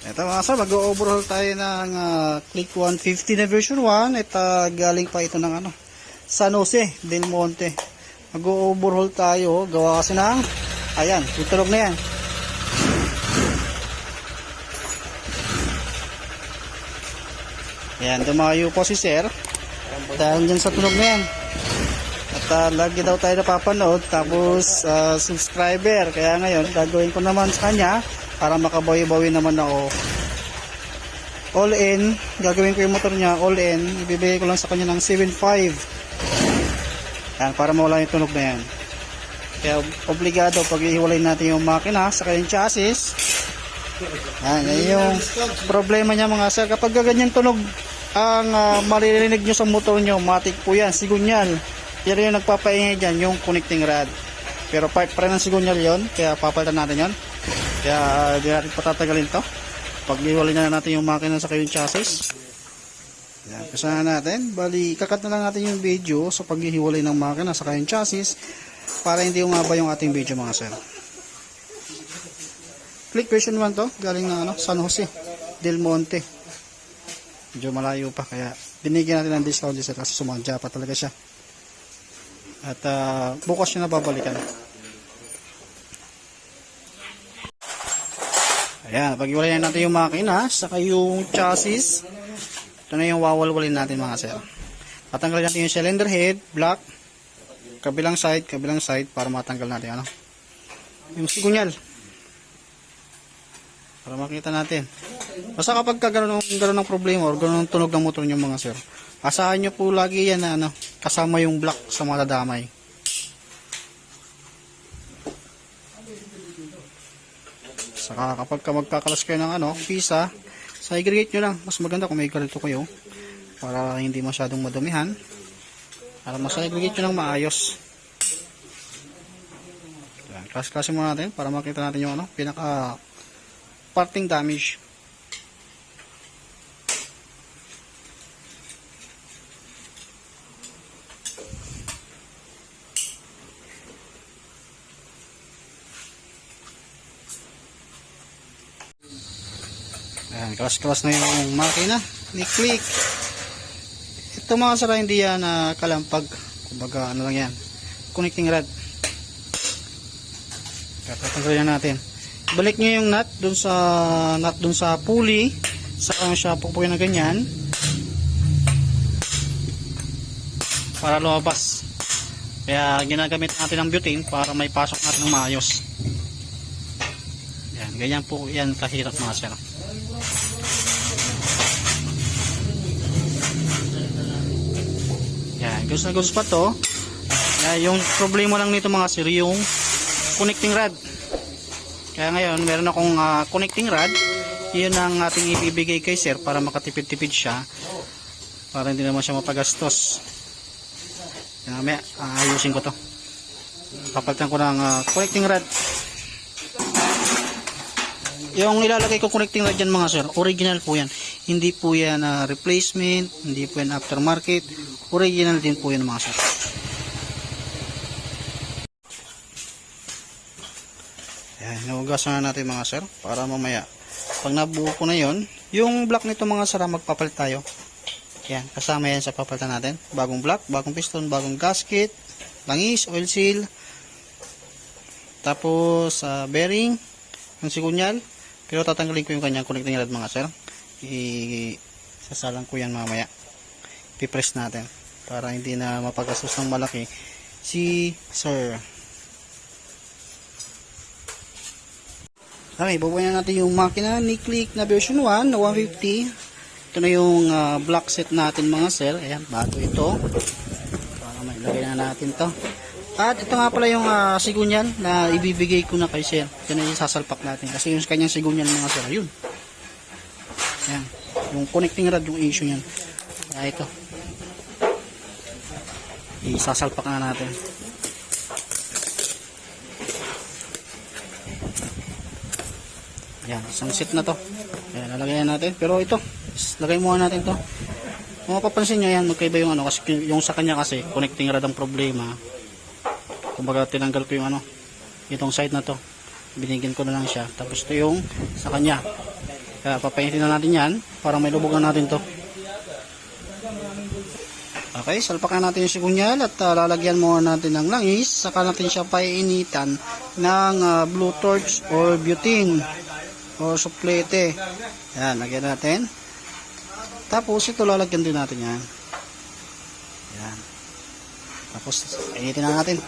Ito mga sir, mag-overhaul tayo ng ah, Click 150 na version 1. Ito galing pa ito ng ano, San Jose del Monte. Mag-overhaul tayo. Gawa kasi ng, ayan, tutulog na yan. Ayan, dumayo po si sir. Dahil dyan sa tunog na yan. Ah, lagi daw tayo napapanood. Tapos, ah, subscriber. Kaya ngayon, gagawin ko naman sa kanya para makabawi-bawi naman ako. All in, gagawin ko yung motor niya, all in, ibibigay ko lang sa kanya ng 7.5. Yan, para mawala yung tunog na yan. Kaya obligado pag ihiwalay natin yung makina sa kanyang chassis. Yan, yan yung problema niya mga sir. Kapag ganyan tunog ang ah, maririnig nyo sa motor nyo, matik po yan, sigunyal. Yan yung nagpapaingay dyan, yung connecting rod. Pero part pa rin ng sigunyal yon kaya papalitan natin yon Kaya uh, di natin patatagalin to. Pag iwalay na natin yung makina sa kayong chassis. Yan, kasana natin. Bali, kakat na lang natin yung video sa paghihiwalay ng makina sa kayong chassis para hindi umaba yung ating video mga sir. Click version 1 to, galing na ano, San Jose del Monte. Medyo malayo pa kaya binigyan natin ng discount sir kasi sumadya pa talaga siya. At ah, bukas siya na babalikan. Ayan, pag-iwalay na natin yung makina, saka yung chassis. Ito na yung wawalwalin natin mga sir. Tatanggalin natin yung cylinder head, block, kabilang side, kabilang side para matanggal natin ano. Yung sigunyal. Para makita natin. Basta kapag ka ganun, ganun ng problema or ganun ang tunog ng motor nyo mga sir, asahan nyo po lagi yan na ano, kasama yung block sa mga dadamay. Saka kapag ka magkakalas kayo ng ano, pisa, sa aggregate nyo lang. Mas maganda kung may ganito kayo para hindi masyadong madumihan. Para mas aggregate nyo lang maayos. Yan, Klas-klasin muna natin para makita natin yung ano, pinaka parting damage. Ayan, kalas-kalas na yung makina ni Click. Ito mga sara hindi yan na kalampag. Kumbaga ano lang yan. Connecting rod. Tatanggalin na natin. Balik nyo yung nut dun sa nut dun sa pulley. Saka siya pupukin na ganyan. Para lumabas. Kaya ginagamit natin ang butane para may pasok natin ng maayos. Yan, ganyan po yan kahirap mga sir. Gusto na gusto pa to. Yan, yung problema lang nito mga sir, yung connecting rod. Kaya ngayon, meron akong ah, connecting rod. Yun ang ating ibibigay kay sir para makatipid-tipid siya. Para hindi naman siya mapagastos. Yan, mamaya, aayusin ko to. Papalitan ko ng ah, connecting rod. Yung nilalagay ko connecting rod dyan mga sir, original po yan. Hindi po yan ah, replacement, hindi po yan aftermarket. Original din po yan mga sir. Yan, hinugasan na natin mga sir para mamaya. Pag nabuo ko na yon, yung block nito mga sir, ah, magpapalit tayo. Yan, kasama yan sa papalitan natin. Bagong block, bagong piston, bagong gasket, langis, oil seal, tapos ah, bearing, ng sigunyal. Pero tatanggalin ko yung kanyang connecting rod mga sir. I sasalang ko yan mamaya. Pipress natin para hindi na mapagastos ng malaki si sir. Okay, bubuhay na natin yung makina ni Click na version 1 na 150. Ito na yung ah, block set natin mga sir. Ayan, bago ito. Para mailagay na natin to. At ito nga pala yung uh, sigunyan na ibibigay ko na kay sir. Ito na yung sasalpak natin. Kasi yung kanyang sigunyan mga sir, ayun. Ayan. Yung connecting rod yung issue yan. Kaya ito. Isasalpak na natin. Ayan, isang set na to. Ayan, lalagayan natin. Pero ito, lagay muna natin to. Kung mapapansin nyo yan, magkaiba yung ano, kasi yung sa kanya kasi, connecting rod ang problema kumbaga tinanggal ko yung ano itong side na to. Binigyan ko na lang siya. Tapos ito yung sa kanya. Kaya papainitin na natin yan. Para may lubugan natin to. Okay salpakan natin yung sigunyal at ah, lalagyan muna natin ng langis. Saka natin siya painitan ng ah, blue torch or butane or suplete. Yan lagyan natin. Tapos ito lalagyan din natin yan. Yan tapos initin na natin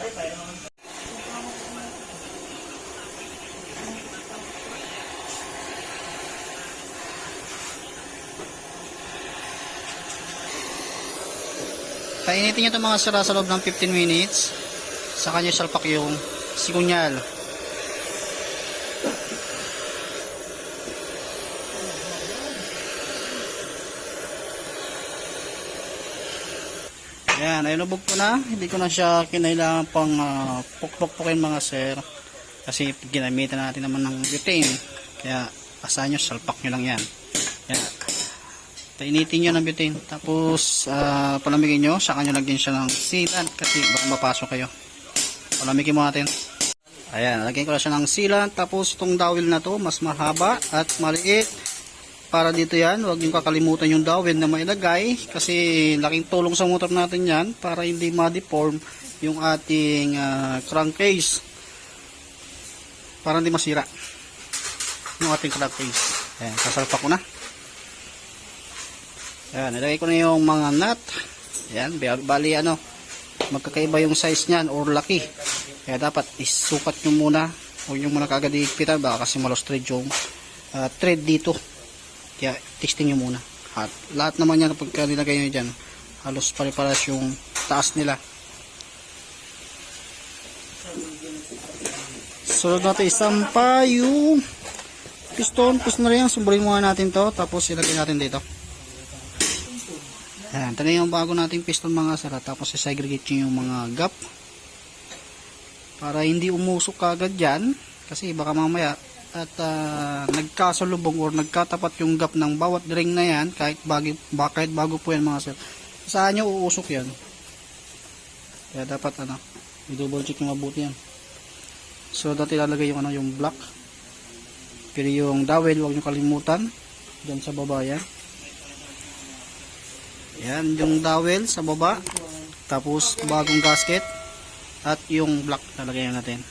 Painitin nyo itong mga sira sa loob ng 15 minutes. Sa kanya salpak yung sikunyal. Ayan, ay lubog ko na. Hindi ko na siya kinailangan pang uh, pukpok-pukin mga sir. Kasi ginamitan natin naman ng butane. Kaya asahan nyo, salpak nyo lang yan. Ayan. Painitin nyo ng butane. Tapos, ah, palamigin nyo. Saka nyo lagyan siya ng sealant. Kasi baka mapasok kayo. Palamigin mo natin. Ayan, lagyan ko na siya ng sealant. Tapos, itong dowel na to, mas mahaba at maliit. Para dito yan, huwag nyo kakalimutan yung dowel na mailagay. Kasi, laking tulong sa motor natin yan. Para hindi ma-deform yung ating ah, crankcase. Para hindi masira. Yung ating crankcase. Ayan, sasalpa ko na. Ayan, nilagay ko na yung mga nut. Ayan, bali ano, magkakaiba yung size niyan or laki. Kaya dapat isukat nyo muna. Huwag nyo muna kagad iikpitan, baka kasi malos thread yung uh, thread dito. Kaya testing nyo muna. At lahat naman yan pagka nilagay nyo dyan, halos pare-paras yung taas nila. Sunod natin isampa yung piston. Piston na rin yan. Sumburin muna natin to. Tapos ilagay natin dito. Ayan, ito na yung bago nating piston mga sara. Tapos i-segregate nyo yung mga gap. Para hindi umusok kagad yan. Kasi baka mamaya at ah, nagkasalubong or nagkatapat yung gap ng bawat ring na yan kahit bago, ba, kahit bago po yan mga sir. Saan nyo uusok yan? Kaya dapat ano, i-double check nyo mabuti yan. So dati lalagay yung ano yung block. Pero yung dowel huwag nyo kalimutan. Diyan sa baba yan. Yan, yung dowel sa baba. Tapos, bagong gasket. At yung block nalagay natin.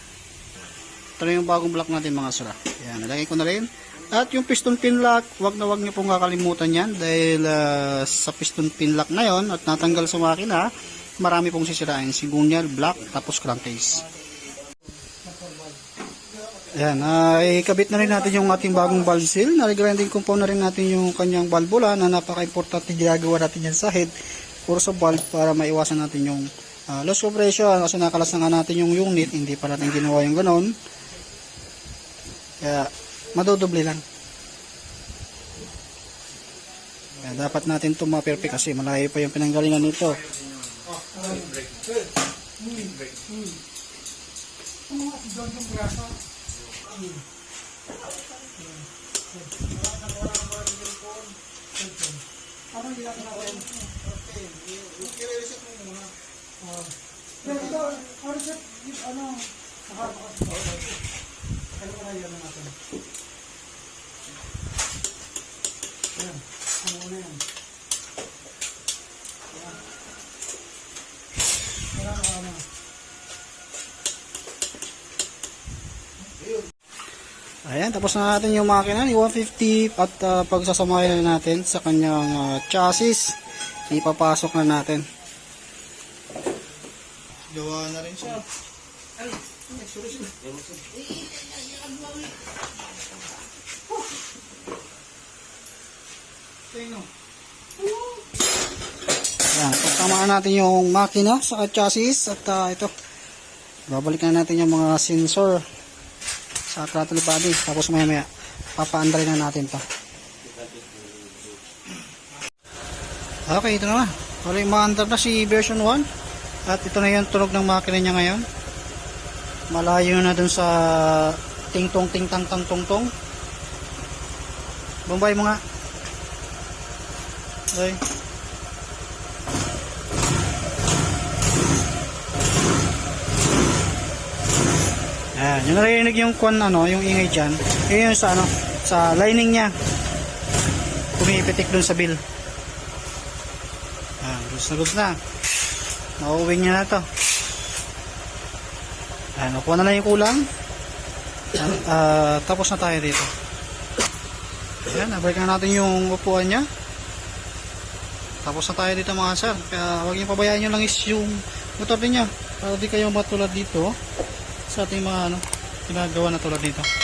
Ito yung bagong block natin mga sura. Yan, nalagay ko na rin. At yung piston pin lock, wag na wag nyo pong kakalimutan yan. Dahil ah, sa piston pin lock na yon at natanggal sa makina, marami pong sisirain. Sigunyal, block, tapos crankcase. Ayan, uh, ikabit na rin natin yung ating bagong valve seal. Nare-grinding compound na rin natin yung kanyang valvula na napaka-importante ginagawa natin yan sa head or sa valve para maiwasan natin yung uh, loss compression kasi nakalas na nga natin yung unit, hindi pa natin ginawa yung ganon. Kaya, madodoble lang. Kaya dapat natin ito ma-perfect kasi malayo pa yung pinanggalingan nito. Ayan, tapos na natin yung makina ni 150 at uh, pagsasamahin na natin sa kanyang ah, chassis. Ipapasok na natin. Gawa na rin siya. Ayan, pagtamaan natin yung makina sa chassis at ah, ito. Babalikan natin yung mga sensor sa throttle body tapos maya maya papaandray na natin pa okay ito na. Yung maandar na si version 1 at ito na yung tunog ng makina niya ngayon malayo na dun sa ting tong ting tang tang tong tong bombay mo nga okay. Yan, yung narinig yung kwan ano, yung ingay dyan, yun yung sa ano, sa lining niya. Pumipitik dun sa bill. Yan, goods na goods na. Nauuwi niya na to. Yan, nakuha na lang yung kulang. Ah, tapos na tayo dito. Yan, nabalik na natin yung upuan niya. Tapos na tayo dito mga sir. Kaya huwag niyo pabayaan nyo lang is yung motor niya. Para di kayo matulad dito sa ating mga ano, ginagawa na tulad dito.